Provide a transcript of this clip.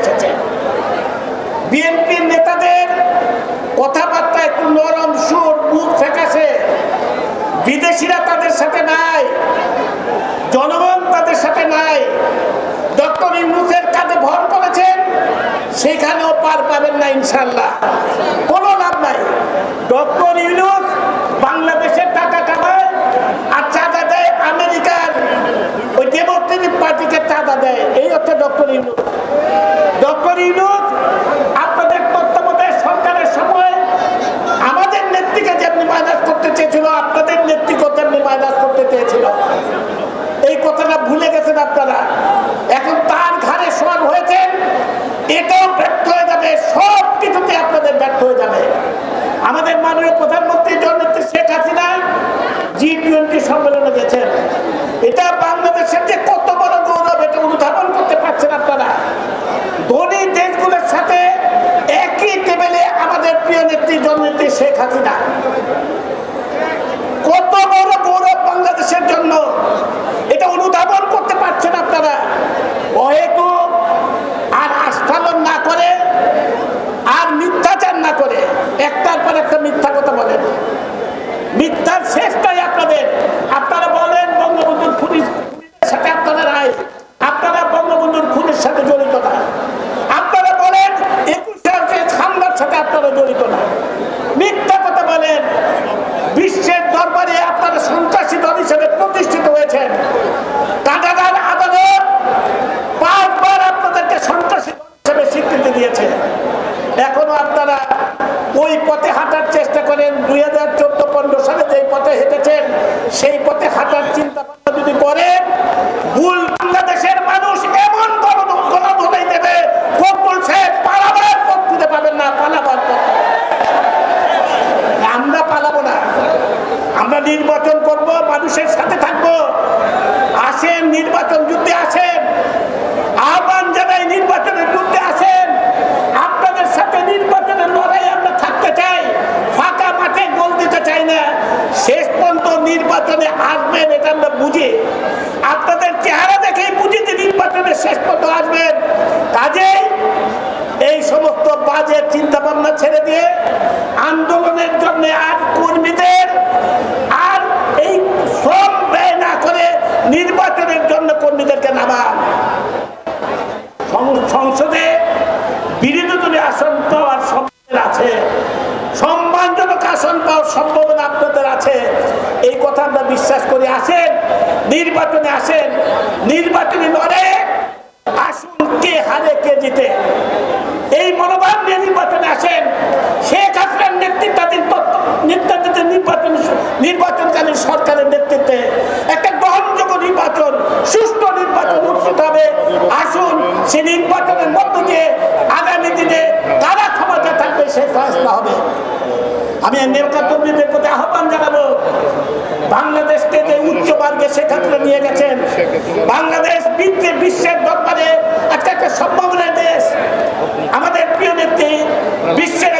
এসেছে। বিএনপির নেতাদের কথাবার্তা একটু নরম সুর, মুখ ফেকাছে বিদেশিরা তাদের সাথে নাই, জনগণ তাদের সাথে নাই। ডক্টর ইউনুসের কাঁধে ভর করেছেন, সেখানেও পার পাবেন না ইনশাল্লাহ কোনো লাভ নাই। ডক্টর ইউনুস বাংলাদেশ সাথে জড়িত নির্বাচনে আসবেন এটা আমরা বুঝে। আপনাদের চেহারা আসন পাওয়ার সম্ভাবনা আপনাদের আছে। এই কথা আমরা বিশ্বাস করে, আসেন, নির্বাচনে আসেন। নির্বাচনে লড়ে আসুন, কে হারে, কে জিতে। এই মনোভাব নিয়ে নির্বাচনে আসেন। শেখ হাসিনার নেতৃত্বাধীন নেতৃত্বে নির্বাচন, নির্বাচনকালীন সরকারের নেতৃত্বে একটা গ্রহণযোগ্য নির্বাচন, সুষ্ঠু নির্বাচন অনুষ্ঠিত হবে। আসুন, সে নির্বাচনের মধ্য দিয়ে আগামী দিনে কারা ক্ষমতা থাকবে, সে ফয়সলা হবে। আমি নেতা কর্মীদের প্রতি আহ্বান জানাব। বাংলাদেশকে যে উচ্চ মার্গে সেক্ষেত্রে নিয়ে গেছেন, বাংলাদেশ বিশ্বের দরবারে একটা একটা সম্ভাবনার দেশ। আমাদের প্রিয় নেত্রী, বিশ্বের